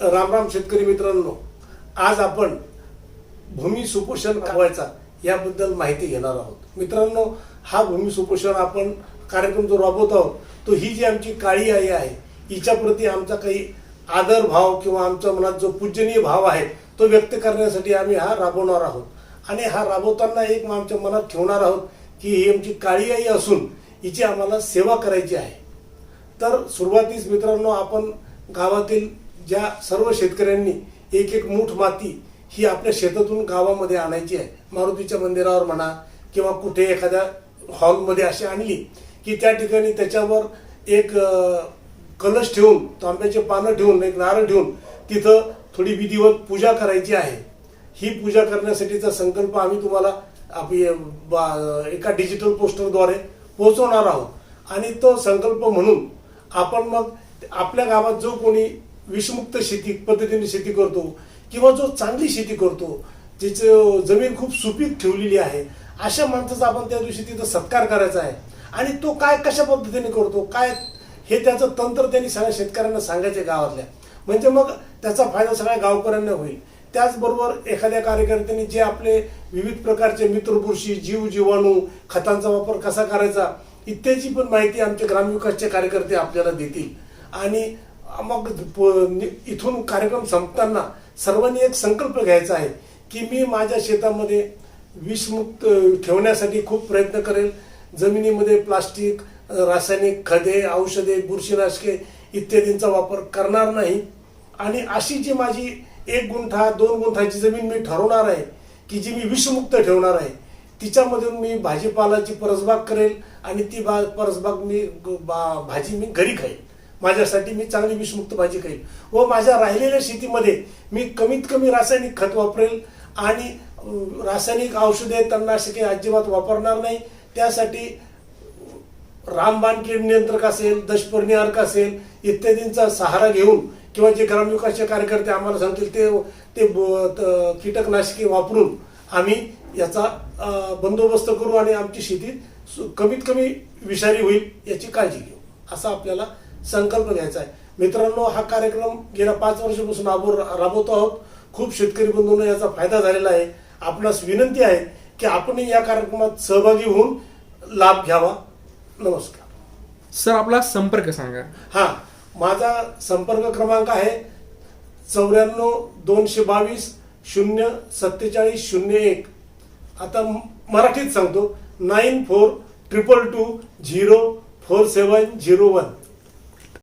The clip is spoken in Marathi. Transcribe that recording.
राम राम शेतकरी मित्रांनो आज आपण भूमी सुपोषण राबवायचा याबद्दल माहिती घेणार आहोत. मित्रांनो हा भूमी सुपोषण आपण कार्यक्रम जो राबवत आहोत तो ही जी आमची काळी आई आहे हिच्याप्रती आमचा काही आदर भाव किंवा आमच्या मनात जो पूजनीय भाव आहे तो व्यक्त करण्यासाठी आम्ही हा राबवणार आहोत. आणि हा राबवताना एक मग आमच्या मनात ठेवणार आहोत की ही आमची काळी आई असून हिची आम्हाला सेवा करायची आहे. तर सुरुवातीस मित्रांनो आपण गावातील ज्या सर्व शेतकऱ्यांनी एक एक मूठ माती ही आपल्या शेतातून गावामध्ये आणायची आहे. मारुतीच्या मंदिरावर म्हणा किंवा कुठे एखाद्या हॉलमध्ये अशी आणली की त्या ठिकाणी त्याच्यावर एक कलश ठेवून तांब्याचे पानं ठेवून एक नारळ ठेवून तिथं थोडी विधिवत पूजा करायची आहे. ही पूजा करण्यासाठीचा संकल्प आम्ही तुम्हाला आपली बा- एका डिजिटल पोस्टरद्वारे पोहोचवणार आहोत. आणि तो संकल्प म्हणून आपण मग आपल्या गावात जो कोणी विषमुक्त शेती पद्धतीने शेती करतो किंवा जो चांगली शेती करतो ज्याचं जमीन खूप सुपीक ठेवलेली आहे अशा माणसाचा आपण त्या दिवशी तिथं सत्कार करायचा आहे. आणि तो काय कशा पद्धतीने करतो काय हे त्याचं तंत्र त्यांनी सगळ्या शेतकऱ्यांना सांगायचे गावातल्या. म्हणजे मग त्याचा फायदा सगळ्या गावकऱ्यांना होईल. त्याचबरोबर एखाद्या कार्यकर्त्यांनी जे आपले विविध प्रकारचे मित्रपुरुषी जीव जीवाणू खतांचा वापर कसा करायचा इत्यादी पण माहिती आमचे ग्रामविकासचे कार्यकर्ते आपल्याला देतील. आणि मग प- इथून कार्यक्रम संपताना सर्वांनी एक संकल्प घ्यायचा आहे की मी माझ्या शेतामध्ये विषमुक्त ठेवण्यासाठी खूप प्रयत्न करेल. जमिनीमध्ये प्लास्टिक रासायनिक खते औषधे बुरशीनाशके इत्यादींचा वापर करणार नाही. आणि अशी जी माझी एक गुंठा दोन गुंठाची जमीन मी ठरवणार आहे की जी मी विषमुक्त ठेवणार आहे तिच्यामधून मी भाजीपालाची परसबाग करेल आणि ती बा परसबाग मी ग- बा- भाजी मी घरी खाईल. माझ्यासाठी मी चांगली विषमुक्त भाजी खाईल. व माझ्या राहिलेल्या शेतीमध्ये मी कमीत कमी रासायनिक खत वापरेल आणि रासायनिक औषधे तणनाशके अजिबात वापरणार नाही. त्यासाठी रामबाण कीड नियंत्रक असेल दशपर्णी अर्क असेल इत्यादींचा सहारा घेऊन किंवा जे ग्रामविकासचे कार्यकर्ते आम्हाला सांगतील ते ते ब- त- कीटकनाशके वापरून आम्ही याचा बंदोबस्त करू आणि आमची शेती सु- कमीत कमी विषारी होईल याची काळजी घेऊ. असा आपल्याला संकल्प घ्यायचा आहे. मित्रांनो हा कार्यक्रम गेल्या पाच वर्षापासून राबव राबवतो आहोत. खूप शेतकरी बंधूंना याचा फायदा झालेला आहे. आपणास विनंती आहे की आपण या कार्यक्रमात सहभागी होऊन लाभ घ्यावा. नमस्कार. सर आपला संपर्क सांगा. हा माझा संपर्क क्रमांक आहे चौऱ्याण्णव दोनशे बावीस शून्य सत्तेचाळीस शून्य एक. आता मराठीत सांगतो nine four triple two zero four seven zero one.